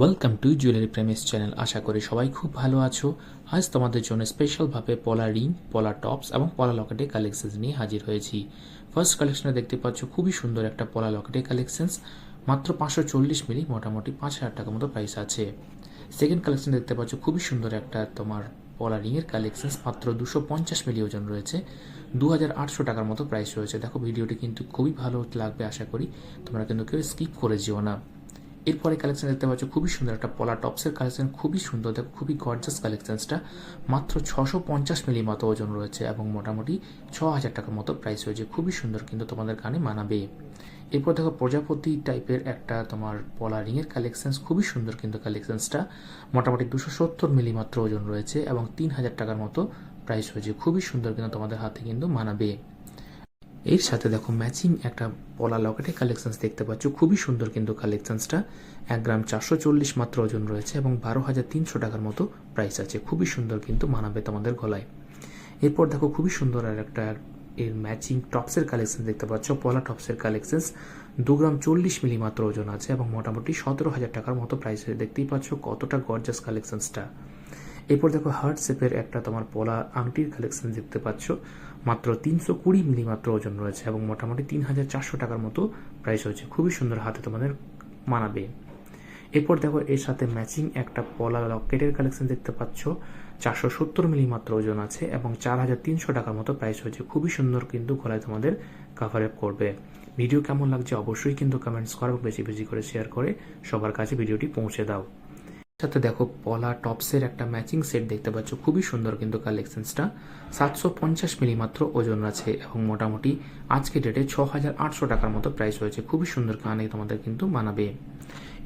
Welcome to jewellery premise channel আশা করি সবাই খুব ভালো আছো। আজ তোমাদের জন্য স্পেশালভাবে পলা রিং পলা টপস এবং পলা লকেটে কালেকশনস নিয়ে হাজির হয়েছি। ফার্স্ট কালেকশনে দেখতে পাচ্ছ খুবই সুন্দর একটা পলা লকেটে কালেকশনস মাত্র পাঁচশো চল্লিশ মিলি, মোটামুটি পাঁচ হাজার টাকার মতো প্রাইস আছে। সেকেন্ড কালেকশন দেখতে পাচ্ছ খুবই সুন্দর একটা তোমার পলা রিংয়ের কালেকশনস মাত্র দুশো পঞ্চাশ মিলি ওজন রয়েছে। দু হাজার আটশো টাকার মতো প্রাইস রয়েছে। দেখো ভিডিওটি কিন্তু খুবই ভালো লাগবে আশা করি। তোমরা কিন্তু কেউ স্কিপ করে যেও না। এরপরে কালেকশন দেখতে পাচ্ছ, খুবই সুন্দর একটা পলা টপসের কালেকশন খুবই সুন্দর, দেখো, খুবই গর্জাস কালেকশনসটা মাত্র ছশো পঞ্চাশ মিলি মতো ওজন রয়েছে এবং মোটামুটি ছ হাজার টাকার মতো প্রাইস রয়েছে। খুবই সুন্দর কিন্তু তোমাদের কানে মানাবে। এরপর দেখো, প্রজাপতি টাইপের একটা তোমার পলা রিংয়ের কালেকশনস খুবই সুন্দর কিন্তু কালেকশনসটা মোটামুটি দুশো সত্তর মিলি মাত্র ওজন রয়েছে এবং তিন হাজার টাকার মতো প্রাইস রয়েছে। খুবই সুন্দর কিন্তু তোমাদের হাতে কিন্তু মানাবে। এর সাথে দেখো ম্যাচিং একটা পলা লকেটের কালেকশনস দেখতে পাচ্ছ। খুবই সুন্দর কিন্তু কালেকশনসটা এক গ্রাম চারশো চল্লিশ মাত্র ওজন রয়েছে এবং বারো হাজার তিনশো টাকার মতো প্রাইস আছে। খুবই সুন্দর কিন্তু মানাবে তোমাদের গলায়। এরপর দেখো খুবই সুন্দর আর একটা এর ম্যাচিং টপসের কালেকশন দেখতে পাচ্ছ। পলা টপসের কালেকশনস দু গ্রাম চল্লিশ মিলি মাত্র ওজন আছে এবং মোটামুটি সতেরো হাজার টাকার মতো প্রাইস দেখতেই পাচ্ছ কতটা গর্জাস কালেকশনসটা এরপর দেখো হার্ট শেপের একটা তোমার পলা আংটির কালেকশন দেখতে পাচ্ছ। মাত্র তিনশো কুড়ি মিলি মাত্র ওজন রয়েছে এবং মোটামুটি তিন হাজার চারশো টাকার মতো প্রাইস হয়েছে। খুবই সুন্দর হাতে তোমাদের মানাবে। এরপর দেখো এর সাথে ম্যাচিং একটা পলা লকেটের কালেকশন দেখতে পাচ্ছ। চারশো সত্তর মিলি মাত্র ওজন আছে এবং চার হাজার তিনশো টাকার মতো প্রাইস হয়েছে। খুবই সুন্দর কিন্তু গলায় তোমাদের কাভার আপ করবে। ভিডিও কেমন লাগছে অবশ্যই কিন্তু কমেন্টস করো বেশি বেশি করে শেয়ার করে সবার কাছে ভিডিওটি পৌঁছে দাও। সাথে দেখো পলা টপসের একটা ম্যাচিং সেট দেখতে পাচ্ছ। খুবই সুন্দর কিন্তু কালেকশনসটা সাতশো পঞ্চাশ মিলি মাত্র ওজন আছে এবং মোটামুটি আজকে ডেটে ছ হাজার আটশো টাকার মতো প্রাইস হয়েছে খুবই সুন্দর কানে তোমাদের কিন্তু মানাবে।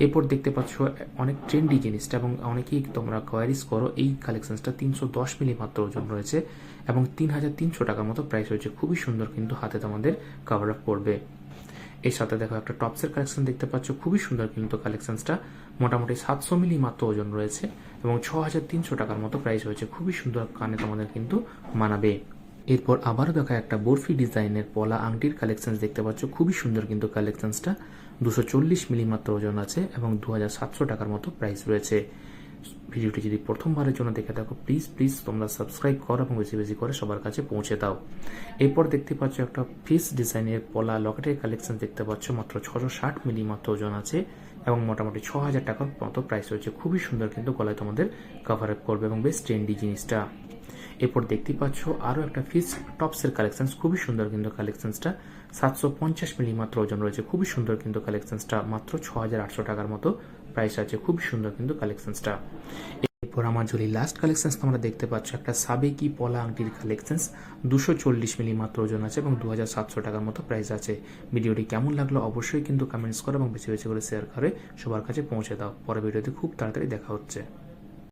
এরপর দেখতে পাচ্ছ অনেক ট্রেন্ডি জিনিসটা এবং অনেকেই তোমরা কোয়ারিজ করো, এই কালেকশনসটা তিনশো দশ মিলি মাত্র ওজন রয়েছে এবং তিন হাজার তিনশো টাকার মতো প্রাইস হয়েছে খুবই সুন্দর কিন্তু হাতে তোমাদের কভার আপ করবে। এর সাথে দেখো একটা টপসের কালেকশন দেখতে পাচ্ছ। খুবই সুন্দর কিন্তু কালেকশনসটা মোটামুটি সাতশো মিলি মাত্র ওজন রয়েছে এবং ছ হাজার তিনশো টাকার মতো প্রাইস হয়েছে। খুবই সুন্দর কানে তোমাদের কিন্তু মানাবে। এরপর আবারও দেখা একটা বরফি ডিজাইনের পলা আংটির কালেকশন দেখতে পাচ্ছ। খুবই সুন্দর কিন্তু কালেকশনসটা দুশো চল্লিশ মিলি মাত্র ওজন আছে এবং দু হাজার সাতশো টাকার মতো প্রাইস রয়েছে। ভিডিওটি যদি প্রথমবারের জন্য দেখে থাকো প্লিজ প্লিজ তোমরা সাবস্ক্রাইব করো এবং বেশি বেশি করে সবার কাছে পৌঁছে দাও। এরপর দেখতে পাচ্ছ একটা ফিস ডিজাইনের পলা লকেটের কালেকশন দেখতে পাচ্ছ। মাত্র ছশো ষাট মিলি মাত্র ওজন আছে। এবং মোটামুটি ছ হাজার টাকার মতো প্রাইস রয়েছে। খুবই সুন্দর কিন্তু গলায় তোমাদের কভার আপ করবে এবং বেশ ট্রেন্ডি জিনিসটা। এরপর দেখতে পাচ্ছ আরও একটা ফিস টপসের কালেকশন খুবই সুন্দর কিন্তু কালেকশনসটা সাতশো পঞ্চাশ মিলি মাত্র ওজন রয়েছে। খুবই সুন্দর কিন্তু কালেকশনসটা মাত্র ছ হাজার আটশো টাকার মতো প্রাইস আছে। খুবই সুন্দর কিন্তু কালেকশনসটা এরপর আমার যদি লাস্ট কালেকশনস তোমরা দেখতে পাচ্ছ, একটা সাবেকি পলা আংটির কালেকশনস দুশো চল্লিশ মিলি মাত্র ওজন আছে এবং দু হাজার সাতশো টাকার মতো প্রাইস আছে। ভিডিওটি কেমন লাগল অবশ্যই কিন্তু কমেন্টস করো এবং বেশি বেশি করে শেয়ার করে সবার কাছে পৌঁছে দাও। পরে ভিডিওতে খুব তাড়াতাড়ি দেখা হচ্ছে।